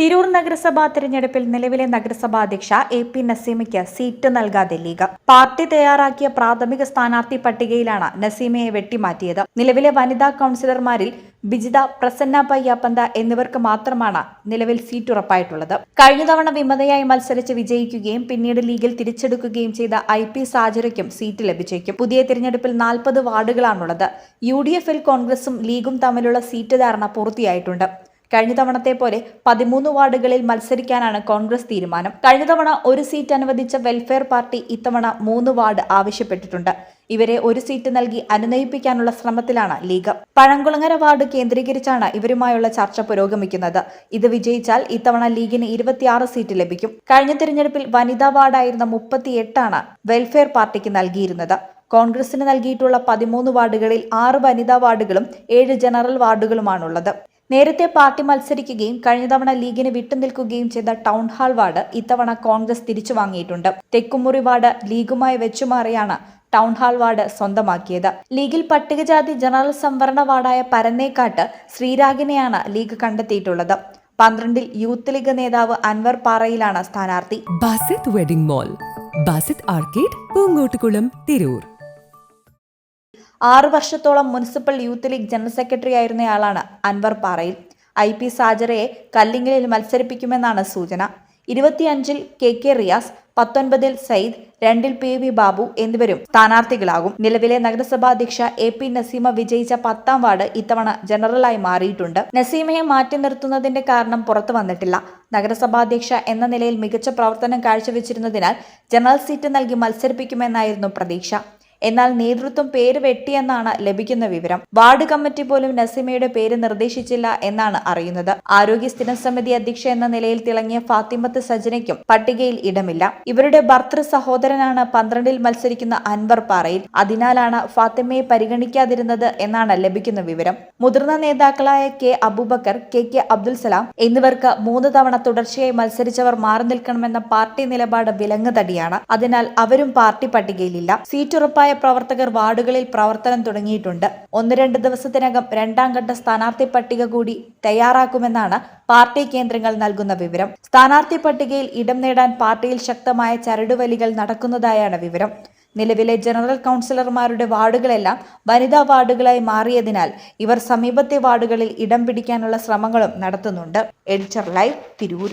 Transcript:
തിരൂർ നഗരസഭാ തെരഞ്ഞെടുപ്പിൽ നിലവിലെ നഗരസഭാ അധ്യക്ഷ എ പി നസീമയ്ക്ക് സീറ്റ് നൽകാതെ ലീഗ്. പാർട്ടി തയ്യാറാക്കിയ പ്രാഥമിക സ്ഥാനാർത്ഥി പട്ടികയിലാണ് നസീമയെ വെട്ടിമാറ്റിയത്. നിലവിലെ വനിതാ കൌൺസിലർമാരിൽ ബിജിത പ്രസന്ന പയ്യാപ്പന്ത എന്നിവർക്ക് മാത്രമാണ് നിലവിൽ സീറ്റ് ഉറപ്പായിട്ടുള്ളത്. കഴിഞ്ഞ തവണ വിമതയായി മത്സരിച്ച് വിജയിക്കുകയും പിന്നീട് ലീഗിൽ തിരിച്ചെടുക്കുകയും ചെയ്ത ഐ പി സാജരയ്ക്കും സീറ്റ് ലഭിച്ചേക്കും. പുതിയ തിരഞ്ഞെടുപ്പിൽ നാൽപ്പത് വാർഡുകളാണുള്ളത്. യു ഡി എഫിൽ കോൺഗ്രസും ലീഗും തമ്മിലുള്ള സീറ്റ് ധാരണ പൂർത്തിയായിട്ടുണ്ട്. കഴിഞ്ഞ തവണത്തെ പോലെ പതിമൂന്ന് വാർഡുകളിൽ മത്സരിക്കാനാണ് കോൺഗ്രസ് തീരുമാനം. കഴിഞ്ഞ തവണ ഒരു സീറ്റ് അനുവദിച്ച വെൽഫെയർ പാർട്ടി ഇത്തവണ മൂന്ന് വാർഡ് ആവശ്യപ്പെട്ടിട്ടുണ്ട്. ഇവരെ ഒരു സീറ്റ് നൽകി അനുനയിപ്പിക്കാനുള്ള ശ്രമത്തിലാണ് ലീഗ്. പഴങ്കുളങ്ങര വാർഡ് കേന്ദ്രീകരിച്ചാണ് ഇവരുമായുള്ള ചർച്ച പുരോഗമിക്കുന്നത്. ഇത് വിജയിച്ചാൽ ഇത്തവണ ലീഗിന് ഇരുപത്തിയാറ് സീറ്റ് ലഭിക്കും. കഴിഞ്ഞ തിരഞ്ഞെടുപ്പിൽ വനിതാ വാർഡായിരുന്ന മുപ്പത്തിയെട്ടാണ് വെൽഫെയർ പാർട്ടിക്ക് നൽകിയിരുന്നത്. കോൺഗ്രസിന് നൽകിയിട്ടുള്ള പതിമൂന്ന് വാർഡുകളിൽ ആറ് വനിതാ വാർഡുകളും ഏഴ് ജനറൽ വാർഡുകളുമാണുള്ളത്. നേരത്തെ പാർട്ടി മത്സരിക്കുകയും കഴിഞ്ഞ തവണ ലീഗിന് വിട്ടുനിൽക്കുകയും ചെയ്ത ടൗൺ ഹാൾ വാർഡ് ഇത്തവണ കോൺഗ്രസ് തിരിച്ചു വാങ്ങിയിട്ടുണ്ട്. തെക്കുമുറി വാർഡ് ലീഗുമായി വെച്ചുമാറിയാണ് ടൗൺ ഹാൾ വാർഡ് സ്വന്തമാക്കിയത്. ലീഗിൽ പട്ടികജാതി ജനറൽ സംവരണ വാർഡായ പരന്നേക്കാട്ട് ശ്രീരാഗിനെയാണ് ലീഗ് കണ്ടെത്തിയിട്ടുള്ളത്. പന്ത്രണ്ടിൽ യൂത്ത് ലീഗ് നേതാവ് അൻവർ പാറയിലാണ് സ്ഥാനാർത്ഥി. Basith wedding mall Basith arcade Poonkottukulam Tirur. ആറു വർഷത്തോളം municipal youth league general secretary ആയിരുന്നയാളാണ് Anwar Parayil. I P സാജറയെ കല്ലിങ്ങലിൽ മത്സരിപ്പിക്കുമെന്നാണ് സൂചന. ഇരുപത്തിയഞ്ചിൽ കെ കെ റിയാസ് പത്തൊൻപതിൽ സയ്യിദ് രണ്ടിൽ പി വി ബാബു എന്നിവരും സ്ഥാനാർത്ഥികളാകും. നിലവിലെ നഗരസഭാ അധ്യക്ഷ എ പി നസീമ വിജയിച്ച പത്താം വാർഡ് ഇത്തവണ ജനറലായി മാറിയിട്ടുണ്ട്. നസീമയെ മാറ്റി നിർത്തുന്നതിന്റെ കാരണം പുറത്തു വന്നിട്ടില്ല. നഗരസഭാധ്യക്ഷ എന്ന നിലയിൽ മികച്ച പ്രവർത്തനം കാഴ്ചവെച്ചിരുന്നതിനാൽ ജനറൽ സീറ്റ് നൽകി മത്സരിപ്പിക്കുമെന്നായിരുന്നു പ്രതീക്ഷ. എന്നാൽ നേതൃത്വം പേര് വെട്ടിയെന്നാണ് ലഭിക്കുന്ന വിവരം. വാർഡ് കമ്മിറ്റി പോലും നസീമയുടെ പേര് നിർദ്ദേശിച്ചില്ല എന്നാണ് അറിയുന്നത്. ആരോഗ്യ സ്ഥിരം സമിതി അധ്യക്ഷ എന്ന നിലയിൽ തിളങ്ങിയ ഫാത്തിമത്ത് സജനയ്ക്കും പട്ടികയിൽ ഇടമില്ല. ഇവരുടെ ഭർത്തൃ സഹോദരനാണ് പന്ത്രണ്ടിൽ മത്സരിക്കുന്ന അൻവർ പാറയിൽ. അതിനാലാണ് ഫാത്തിമയെ പരിഗണിക്കാതിരുന്നത് എന്നാണ് ലഭിക്കുന്ന വിവരം. മുതിർന്ന നേതാക്കളായ K Aboobacker K K Abdul Salam എന്നിവർക്ക് മൂന്ന് തവണ തുടർച്ചയായി മത്സരിച്ചവർ മാറി നിൽക്കണമെന്ന പാർട്ടി നിലപാട് വിലങ്ങുതടിയാണ്. അതിനാൽ അവരും പാർട്ടി പട്ടികയിലില്ല. സീറ്റ് ഉറപ്പായ പ്രവർത്തകർ വാർഡുകളിൽ പ്രവർത്തനം തുടങ്ങിയിട്ടുണ്ട്. ഒന്ന് രണ്ട് ദിവസത്തിനകം രണ്ടാം ഘട്ട സ്ഥാനാർത്ഥി പട്ടിക കൂടി തയ്യാറാക്കുമെന്നാണ് പാർട്ടി കേന്ദ്രങ്ങൾ നൽകുന്ന വിവരം. സ്ഥാനാർത്ഥി പട്ടികയിൽ ഇടം നേടാൻ പാർട്ടിയിൽ ശക്തമായ ചരടുവലികൾ നടക്കുന്നതായാണ് വിവരം. നിലവിലെ ജനറൽ കൗൺസിലർമാരുടെ വാർഡുകളെല്ലാം വനിതാ വാർഡുകളായി മാറിയതിനാൽ ഇവർ സമീപത്തെ വാർഡുകളിൽ ഇടം പിടിക്കാനുള്ള ശ്രമങ്ങളും നടത്തുന്നുണ്ട്. Editor live Tirur.